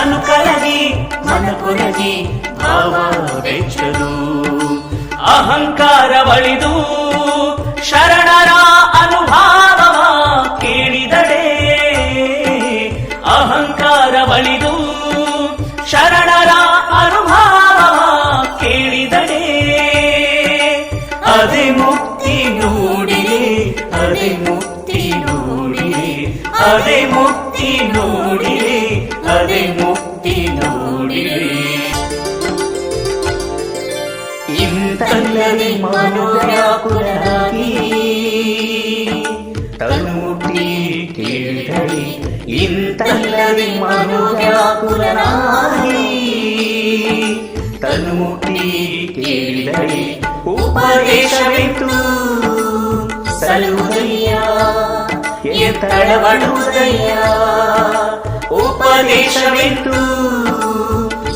ತನು ಕರಗಿ ಮನ ಕೊರಗಿ ಭಾವ ಬೆಚ್ಚದು ಅಹಂಕಾರ ಬಳಿದು ಶರಣರ ಅನುಭಾವವ తనని మనురాకురాగి తనుటి కీడలి ఇంతల్లని మనురాకురాగి తనుటి కీడలి ఉపదేశమితు సలువయ్యా ఎత్తడవడుదయ్యా. ఉపదేశమితు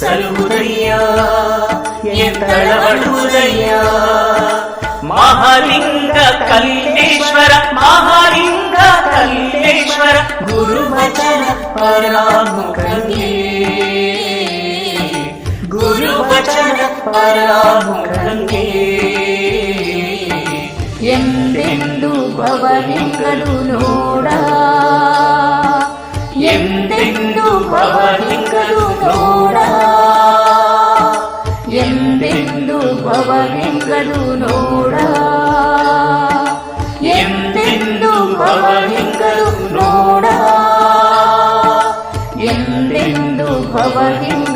సలువయ్యా. ಎತ್ತಳಬಡುವುದಯ್ಯ ಮಹಾಲಿಂಗ ಕಲ್ಲೇಶ್ವರ ಮಹಾಲಿಂಗ ಕಲ್ಲೇಶ್ವರ ಗುರುವಚನ ಪರಾಮುಖಂಗೆ ಗುರುವಚನ ಪರಾಮುಖಂಗೆ ಎಂದೆಂದು ಭವಲಿಂಗಲು ನೋಡ ಎಂದೆಂದು ಭವಲಿಂಗಲು ನೋಡ ಎಂದೆಂದು ಭವಲಿಂಗಲು ನೋಡ ಎಂದೆಂದು ಭವಲಿಂಗಲು ನೋಡ ಎಂದೆಂದು ಭವಲಿಂಗಲು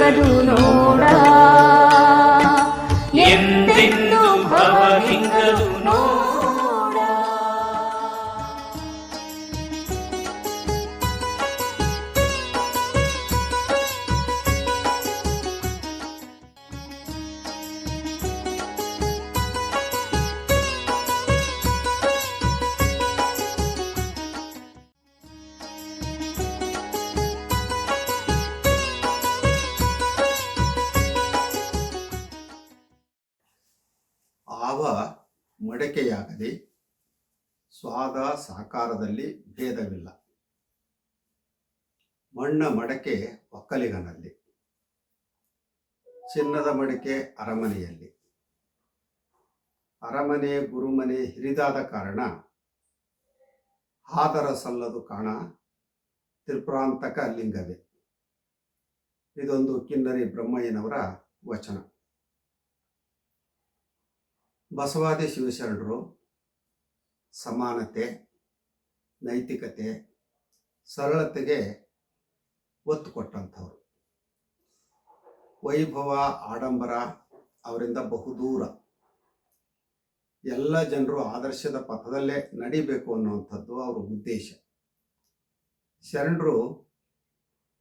ಮಡಕೆಯಾಗದೆ ಸ್ವಾದ ಸಾಕಾರದಲ್ಲಿ ಭೇದವಿಲ್ಲ. ಮಣ್ಣ ಮಡಕೆ ಒಕ್ಕಲಿಗನಲ್ಲಿ, ಚಿನ್ನದ ಮಡಕೆ ಅರಮನೆಯಲ್ಲಿ. ಅರಮನೆ, ಗುರುಮನೆ ಹಿರಿದಾದ ಕಾರಣ ಆದರ ಸಲ್ಲದು ಕಾಣ ತ್ರಿಪ್ರಾಂತಕ ಲಿಂಗವೇ. ಇದೊಂದು ಕಿನ್ನರಿ ಬ್ರಹ್ಮಯ್ಯನವರ ವಚನ. ಬಸವಾದಿ ಶಿವಶರಣರು ಸಮಾನತೆ, ನೈತಿಕತೆ, ಸರಳತೆಗೆ ಒತ್ತು ಕೊಟ್ಟಂಥವ್ರು. ವೈಭವ, ಆಡಂಬರ ಅವರಿಂದ ಬಹುದೂರ. ಎಲ್ಲ ಜನರು ಆದರ್ಶದ ಪಥದಲ್ಲೇ ನಡಿಬೇಕು ಅನ್ನುವಂಥದ್ದು ಅವರ ಉದ್ದೇಶ. ಶರಣರು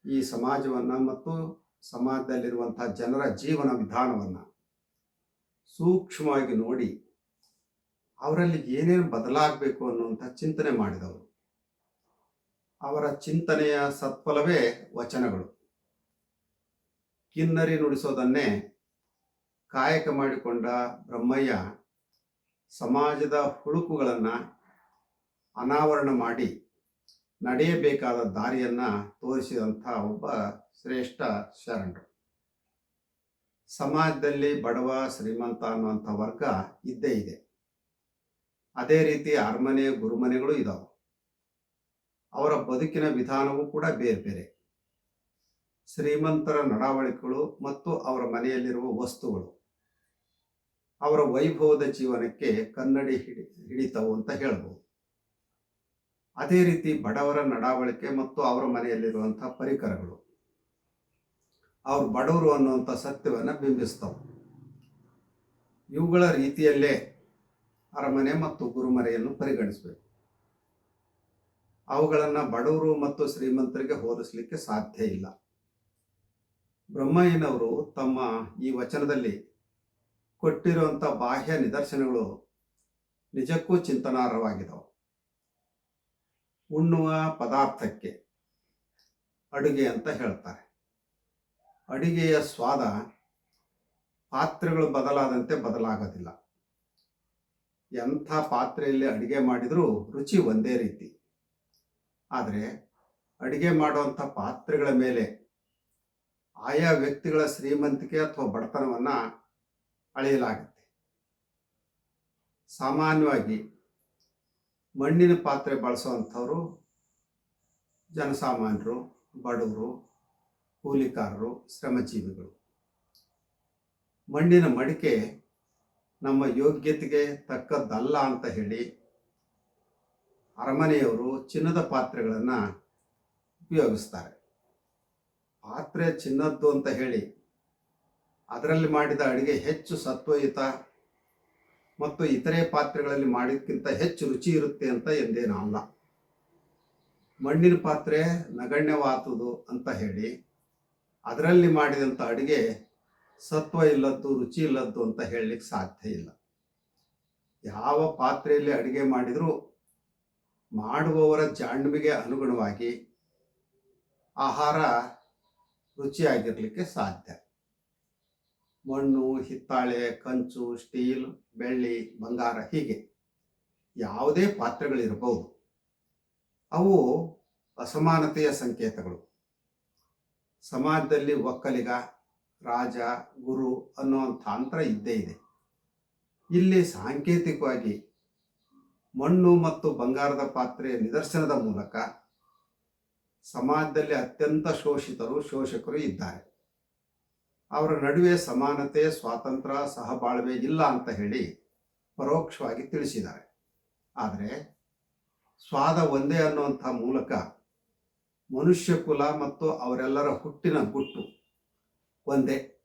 ಈ ಸಮಾಜವನ್ನು ಮತ್ತು ಸಮಾಜದಲ್ಲಿರುವಂಥ ಜನರ ಜೀವನ ವಿಧಾನವನ್ನು ಸೂಕ್ಷ್ಮವಾಗಿ ನೋಡಿ ಅವರಲ್ಲಿ ಏನೇನು ಬದಲಾಗಬೇಕು ಅನ್ನುವಂಥ ಚಿಂತನೆ ಮಾಡಿದವರು. ಅವರ ಚಿಂತನೆಯ ಸತ್ಫಲವೇ ವಚನಗಳು. ಕಿನ್ನರಿ ನುಡಿಸೋದನ್ನೇ ಕಾಯಕ ಮಾಡಿಕೊಂಡ ಬ್ರಹ್ಮಯ್ಯ ಸಮಾಜದ ಹುಳುಕುಗಳನ್ನು ಅನಾವರಣ ಮಾಡಿ ನಡೆಯಬೇಕಾದ ದಾರಿಯನ್ನು ತೋರಿಸಿದಂಥ ಒಬ್ಬ ಶ್ರೇಷ್ಠ ಶರಣರು. ಸಮಾಜದಲ್ಲಿ ಬಡವ ಶ್ರೀಮಂತ ಅನ್ನುವಂಥ ವರ್ಗ ಇದ್ದೇ ಇದೆ. ಅದೇ ರೀತಿ ಅರಮನೆ, ಗುರುಮನೆಗಳು ಇದಾವೆ. ಅವರ ಬದುಕಿನ ವಿಧಾನವೂ ಕೂಡ ಬೇರೆ ಬೇರೆ. ಶ್ರೀಮಂತರ ನಡಾವಳಿಕೆಗಳು ಮತ್ತು ಅವರ ಮನೆಯಲ್ಲಿರುವ ವಸ್ತುಗಳು. ಅವರ ವೈಭವದ ಜೀವನಕ್ಕೆ ಕನ್ನಡಿ ಹಿಡಿ, ಹಿಡಿತವು ಅಂತ ಹೇಳ್ಬೋದು. ಅದೇ ರೀತಿ ಬಡವರ ನಡಾವಳಿಕೆ ಮತ್ತು ಅವರ ಮನೆಯಲ್ಲಿರುವಂಥ ಪರಿಕರಗಳು. ಅವ್ರು ಬಡವರು ಅನ್ನುವಂಥ ಸತ್ಯವನ್ನು ಬಿಂಬಿಸ್ತವೆ. ಇವುಗಳ ರೀತಿಯಲ್ಲೇ ಅರಮನೆ ಮತ್ತು ಗುರುಮರೆಯನ್ನು ಪರಿಗಣಿಸಬೇಕು. ಅವುಗಳನ್ನು ಬಡವರು ಮತ್ತು ಶ್ರೀಮಂತರಿಗೆ ಹೋಲಿಸಲಿಕ್ಕೆ ಸಾಧ್ಯ ಇಲ್ಲ. ಬ್ರಹ್ಮಯ್ಯನವರು ತಮ್ಮ ಈ ವಚನದಲ್ಲಿ ಕೊಟ್ಟಿರುವಂಥ ಬಾಹ್ಯ ನಿದರ್ಶನಗಳು ನಿಜಕ್ಕೂ ಚಿಂತನಾರ್ಹವಾಗಿದ್ದವು ಉಣ್ಣುವ ಪದಾರ್ಥಕ್ಕೆ ಅಡುಗೆ ಅಂತ ಹೇಳ್ತಾರೆ. ಅಡಿಗೆಯ ಸ್ವಾದ ಪಾತ್ರೆಗಳು ಬದಲಾದಂತೆ ಬದಲಾಗೋದಿಲ್ಲ. ಎಂಥ ಪಾತ್ರೆಯಲ್ಲಿ ಅಡಿಗೆ ಮಾಡಿದರೂ ರುಚಿ ಒಂದೇ ರೀತಿ. ಆದರೆ ಅಡಿಗೆ ಮಾಡುವಂಥ ಪಾತ್ರೆಗಳ ಮೇಲೆ ಆಯಾ ವ್ಯಕ್ತಿಗಳ ಶ್ರೀಮಂತಿಕೆ ಅಥವಾ ಬಡತನವನ್ನು ಅಳೆಯಲಾಗುತ್ತೆ. ಸಾಮಾನ್ಯವಾಗಿ ಮಣ್ಣಿನ ಪಾತ್ರೆ ಬಳಸುವಂಥವರು, ಜನಸಾಮಾನ್ಯರು, ಬಡವರು ಕೂಲಿಕಾರರು, ಶ್ರಮಜೀವಿಗಳು. ಮಣ್ಣಿನ ಮಡಿಕೆ ನಮ್ಮ ಯೋಗ್ಯತೆಗೆ ತಕ್ಕದ್ದಲ್ಲ ಅಂತ ಹೇಳಿ ಅರಮನೆಯವರು ಚಿನ್ನದ ಪಾತ್ರೆಗಳನ್ನು ಉಪಯೋಗಿಸ್ತಾರೆ. ಪಾತ್ರೆ ಚಿನ್ನದ್ದು ಅಂತ ಹೇಳಿ ಅದರಲ್ಲಿ ಮಾಡಿದ ಅಡುಗೆ ಹೆಚ್ಚು ಸತ್ವಯುತ ಮತ್ತು ಇತರೆ ಪಾತ್ರೆಗಳಲ್ಲಿ ಮಾಡಿದಕ್ಕಿಂತ ಹೆಚ್ಚು ರುಚಿ ಇರುತ್ತೆ ಅಂತ ಎಂದೇನೂ ಅಲ್ಲ. ಮಣ್ಣಿನ ಪಾತ್ರೆ ನಗಣ್ಯವಾದುದು ಅಂತ ಹೇಳಿ ಅದರಲ್ಲಿ ಮಾಡಿದಂಥ ಅಡುಗೆ ಸತ್ವ ಇಲ್ಲದ್ದು, ರುಚಿ ಇಲ್ಲದ್ದು ಅಂತ ಹೇಳಲಿಕ್ಕೆ ಸಾಧ್ಯ ಇಲ್ಲ. ಯಾವ ಪಾತ್ರೆಯಲ್ಲಿ ಅಡುಗೆ ಮಾಡಿದರೂ ಮಾಡುವವರ ಜಾಣ್ಮೆಗೆ ಅನುಗುಣವಾಗಿ ಆಹಾರ ರುಚಿಯಾಗಿರಲಿಕ್ಕೆ ಸಾಧ್ಯ. ಮಣ್ಣು, ಹಿತ್ತಾಳೆ, ಕಂಚು, ಸ್ಟೀಲ್, ಬೆಳ್ಳಿ, ಬಂಗಾರ ಹೀಗೆ ಯಾವುದೇ ಪಾತ್ರೆಗಳಿರಬಹುದು. ಅವು ಅಸಮಾನತೆಯ ಸಂಕೇತಗಳು. ಸಮಾಜದಲ್ಲಿ ಒಕ್ಕಲಿಗ, ರಾಜ, ಗುರು ಅನ್ನುವಂಥ ಅಂತರ ಇದ್ದೇ ಇದೆ. ಇಲ್ಲಿ ಸಾಂಕೇತಿಕವಾಗಿ ಮಣ್ಣು ಮತ್ತು ಬಂಗಾರದ ಪಾತ್ರೆಯ ನಿದರ್ಶನದ ಮೂಲಕ ಸಮಾಜದಲ್ಲಿ ಅತ್ಯಂತ ಶೋಷಿತರು, ಶೋಷಕರು ಇದ್ದಾರೆ. ಅವರ ನಡುವೆ ಸಮಾನತೆ, ಸ್ವಾತಂತ್ರ್ಯ, ಸಹಬಾಳ್ವೆ ಇಲ್ಲ ಅಂತ ಹೇಳಿ ಪರೋಕ್ಷವಾಗಿ ತಿಳಿಸಿದ್ದಾರೆ. ಆದರೆ ಸ್ವಾದ ಒಂದೇ ಅನ್ನುವಂಥ ಮೂಲಕ ಮನುಷ್ಯ ಕುಲ ಮತ್ತು ಅವರೆಲ್ಲರ ಹುಟ್ಟಿನ ಗುಟ್ಟು ಒಂದೇ.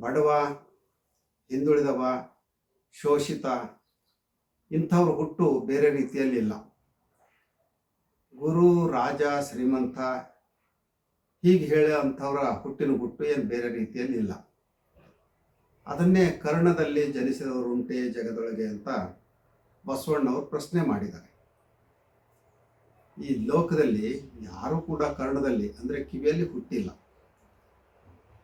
ಬಡವ, ಹಿಂದುಳಿದವ, ಶೋಷಿತ, ಇಂಥವ್ರ ಹುಟ್ಟು ಬೇರೆ ರೀತಿಯಲ್ಲಿ ಇಲ್ಲ. ಗುರು, ರಾಜ, ಶ್ರೀಮಂತ, ಹೀಗೆ ಹೇಳೋ ಅಂಥವ್ರ ಹುಟ್ಟಿನ ಗುಟ್ಟು ಏನು ಬೇರೆ ರೀತಿಯಲ್ಲಿ ಇಲ್ಲ. ಅದನ್ನೇ ಕರ್ಣದಲ್ಲಿ ಜನಿಸಿದವರು ಉಂಟೆ ಜಗದೊಳಗೆ ಅಂತ ಬಸವಣ್ಣವರು ಪ್ರಶ್ನೆ ಮಾಡಿದ್ದಾರೆ. ಈ ಲೋಕದಲ್ಲಿ ಯಾರು ಕೂಡ ಕರ್ಣದಲ್ಲಿ ಅಂದರೆ ಕಿವಿಯಲ್ಲಿ ಹುಟ್ಟಿಲ್ಲ.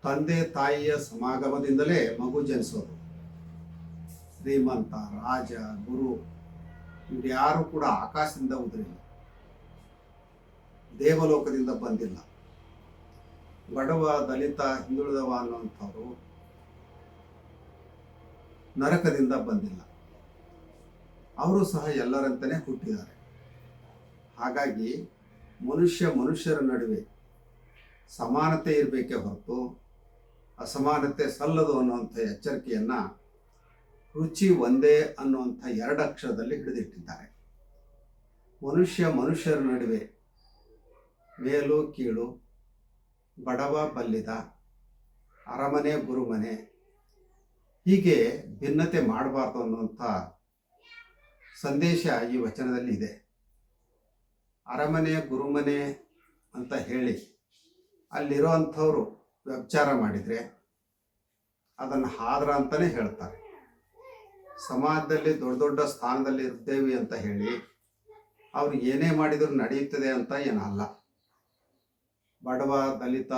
ತಂದೆ ತಾಯಿಯ ಸಮಾಗಮದಿಂದಲೇ ಮಗು ಜನಿಸೋದು. ಶ್ರೀಮಂತ, ರಾಜ, ಗುರು ಇವ್ರ್ಯಾರು ಕೂಡ ಆಕಾಶದಿಂದ ಉದುರಿಲ್ಲ. ದೇವಲೋಕದಿಂದ ಬಂದಿಲ್ಲ. ಬಡವ, ದಲಿತ, ಹಿಂದುಳಿದವ ಅನ್ನುವಂಥವ್ರು ನರಕದಿಂದ ಬಂದಿಲ್ಲ. ಅವರು ಸಹ ಎಲ್ಲರಂತೆಯೇ ಹುಟ್ಟಿದ್ದಾರೆ. ಹಾಗಾಗಿ ಮನುಷ್ಯ ಮನುಷ್ಯರ ನಡುವೆ ಸಮಾನತೆ ಇರಬೇಕೇ ಹೊರತು ಅಸಮಾನತೆ ಸಲ್ಲದು ಅನ್ನುವಂಥ ಎಚ್ಚರಿಕೆಯನ್ನು ರುಚಿ ಒಂದೇ ಅನ್ನುವಂಥ ಎರಡು ಅಕ್ಷರದಲ್ಲಿ ಹಿಡಿದಿಟ್ಟಿದ್ದಾರೆ. ಮನುಷ್ಯ ಮನುಷ್ಯರ ನಡುವೆ ಮೇಲು ಕೀಳು, ಬಡವ ಬಲ್ಲಿದ, ಅರಮನೆ ಗುರುಮನೆ, ಹೀಗೆ ಭಿನ್ನತೆ ಮಾಡಬಾರ್ದು ಅನ್ನುವಂಥ ಸಂದೇಶ ಈ ವಚನದಲ್ಲಿ ಇದೆ. ಅರಮನೆ, ಗುರುಮನೆ ಅಂತ ಹೇಳಿ ಅಲ್ಲಿರೋವಂಥವ್ರು ವ್ಯಭಿಚಾರ ಮಾಡಿದರೆ ಅದನ್ನು ಹಾದ್ರ ಅಂತಲೇ ಹೇಳ್ತಾರೆ. ಸಮಾಜದಲ್ಲಿ ದೊಡ್ಡ ದೊಡ್ಡ ಸ್ಥಾನದಲ್ಲಿ ಇರ್ತೇವೆ ಅಂತ ಹೇಳಿ ಅವ್ರು ಏನೇ ಮಾಡಿದರೂ ನಡೆಯುತ್ತದೆ ಅಂತ ಏನಲ್ಲ. ಬಡವ, ದಲಿತ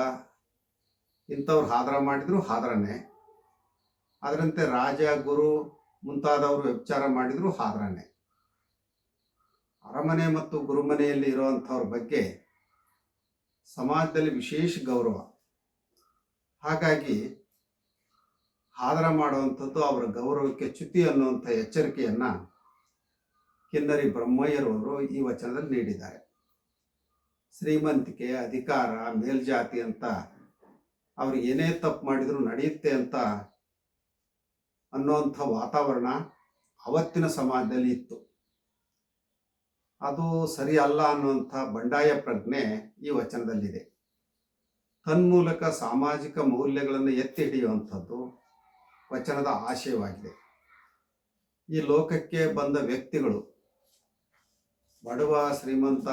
ಇಂಥವ್ರು ಹಾದ್ರ ಮಾಡಿದ್ರು ಹಾದ್ರನೇ. ಅದರಂತೆ ರಾಜ, ಗುರು ಮುಂತಾದವರು ವ್ಯಭಿಚಾರ ಮಾಡಿದ್ರು ಹಾದ್ರನೇ. ಅರಮನೆ ಮತ್ತು ಗುರುಮನೆಯಲ್ಲಿ ಇರುವಂಥವ್ರ ಬಗ್ಗೆ ಸಮಾಜದಲ್ಲಿ ವಿಶೇಷ ಗೌರವ. ಹಾಗಾಗಿ ಆದರ ಮಾಡುವಂಥದ್ದು ಅವರ ಗೌರವಕ್ಕೆ ಚ್ಯುತಿ ಅನ್ನುವಂಥ ಎಚ್ಚರಿಕೆಯನ್ನ ಕಿನ್ನರಿ ಬ್ರಹ್ಮಯ್ಯರವರು ಈ ವಚನದಲ್ಲಿ ನೀಡಿದ್ದಾರೆ. ಶ್ರೀಮಂತಿಕೆ, ಅಧಿಕಾರ, ಮೇಲ್ಜಾತಿ ಅಂತ ಅವ್ರು ಏನೇ ತಪ್ಪು ಮಾಡಿದ್ರು ನಡೆಯುತ್ತೆ ಅಂತ ಅನ್ನುವಂಥ ವಾತಾವರಣ ಅವತ್ತಿನ ಸಮಾಜದಲ್ಲಿ ಇತ್ತು. ಅದು ಸರಿ ಅಲ್ಲ ಅನ್ನುವಂಥ ಬಂಡಾಯ ಪ್ರಜ್ಞೆ ಈ ವಚನದಲ್ಲಿದೆ. ತನ್ಮೂಲಕ ಸಾಮಾಜಿಕ ಮೌಲ್ಯಗಳನ್ನು ಎತ್ತಿ ಹಿಡಿಯುವಂಥದ್ದು ವಚನದ ಆಶಯವಾಗಿದೆ. ಈ ಲೋಕಕ್ಕೆ ಬಂದ ವ್ಯಕ್ತಿಗಳು ಬಡವ, ಶ್ರೀಮಂತ,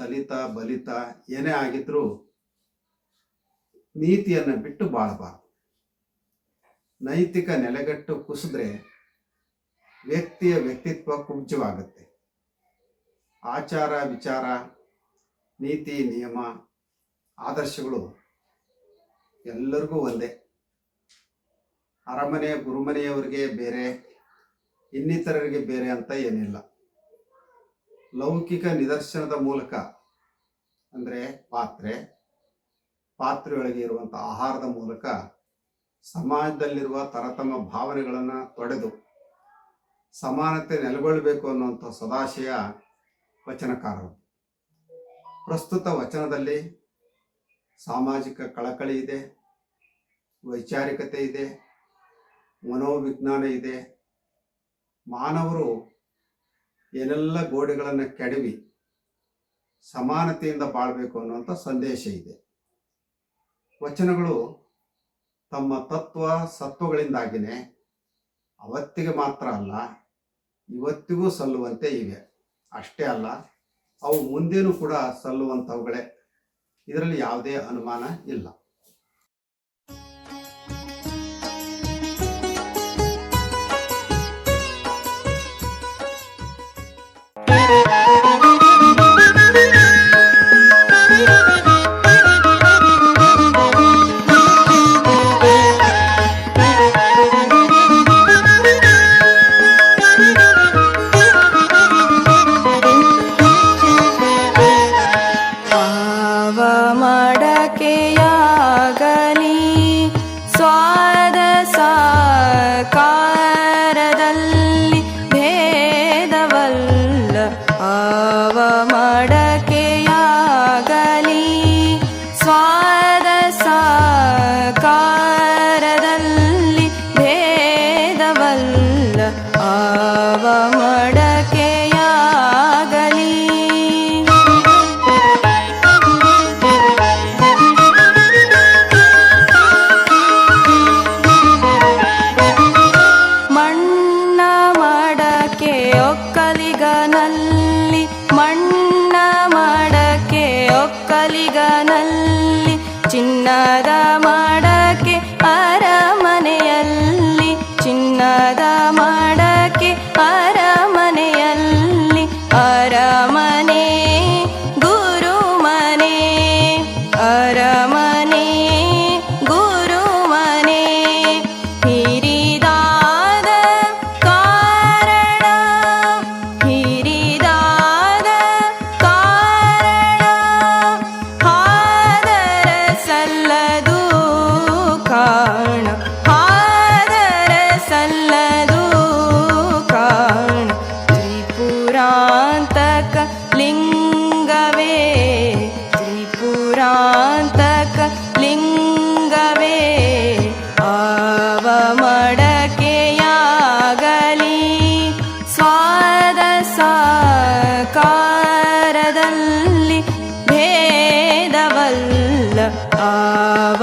ದಲಿತ, ಬಲಿತ, ಏನೇ ಆಗಿದ್ರೂ ನೀತಿಯನ್ನು ಬಿಟ್ಟು ಬಾಳಬಾರದು. ನೈತಿಕ ನೆಲೆಗಟ್ಟು ಕುಸಿದ್ರೆ ವ್ಯಕ್ತಿಯ ವ್ಯಕ್ತಿತ್ವ ಕುಬ್ಜವಾಗುತ್ತೆ. ಆಚಾರ, ವಿಚಾರ, ನೀತಿ, ನಿಯಮ, ಆದರ್ಶಗಳು ಎಲ್ಲರಿಗೂ ಒಂದೇ. ಅರಮನೆ, ಗುರುಮನೆಯವರಿಗೆ ಬೇರೆ, ಇನ್ನಿತರರಿಗೆ ಬೇರೆ ಅಂತ ಏನಿಲ್ಲ. ಲೌಕಿಕ ನಿದರ್ಶನದ ಮೂಲಕ ಅಂದರೆ ಪಾತ್ರೆ, ಪಾತ್ರೆಯೊಳಗೆ ಇರುವಂಥ ಆಹಾರದ ಮೂಲಕ ಸಮಾಜದಲ್ಲಿರುವ ತರತಮ ಭಾವನೆಗಳನ್ನು ತೊಡೆದು ಸಮಾನತೆ ನೆಲೆಗೊಳ್ಳಬೇಕು ಅನ್ನುವಂಥ ಸದಾಶಯ ವಚನಕಾರರು. ಪ್ರಸ್ತುತ ವಚನದಲ್ಲಿ ಸಾಮಾಜಿಕ ಕಳಕಳಿ ಇದೆ, ವೈಚಾರಿಕತೆ ಇದೆ, ಮನೋವಿಜ್ಞಾನ ಇದೆ. ಮಾನವರು ಏನೆಲ್ಲ ಗೋಡೆಗಳನ್ನು ಕೆಡವಿ ಸಮಾನತೆಯಿಂದ ಬಾಳಬೇಕು ಅನ್ನುವಂಥ ಸಂದೇಶ ಇದೆ. ವಚನಗಳು ತಮ್ಮ ತತ್ವ, ಸತ್ವಗಳಿಂದಾಗಿನೇ ಅವತ್ತಿಗೆ ಮಾತ್ರ ಅಲ್ಲ, ಇವತ್ತಿಗೂ ಸಲ್ಲುವಂತೆ ಇವೆ. ಅಷ್ಟೇ ಅಲ್ಲ ಅವು ಮುಂದೇನು ಕೂಡ ಸಲ್ಲುವಂಥವುಗಳೇ. ಇದರಲ್ಲಿ ಯಾವುದೇ ಅನುಮಾನ ಇಲ್ಲ. ಒಕ್ಕಲಿಗನಲ್ಲಿ ಚಿನ್ನದ ಮಡಕೆ ಸ್ವಾದ ಸಾಕಾರದಲ್ಲಿ ಭೇದವಲ್ಲ ಆವ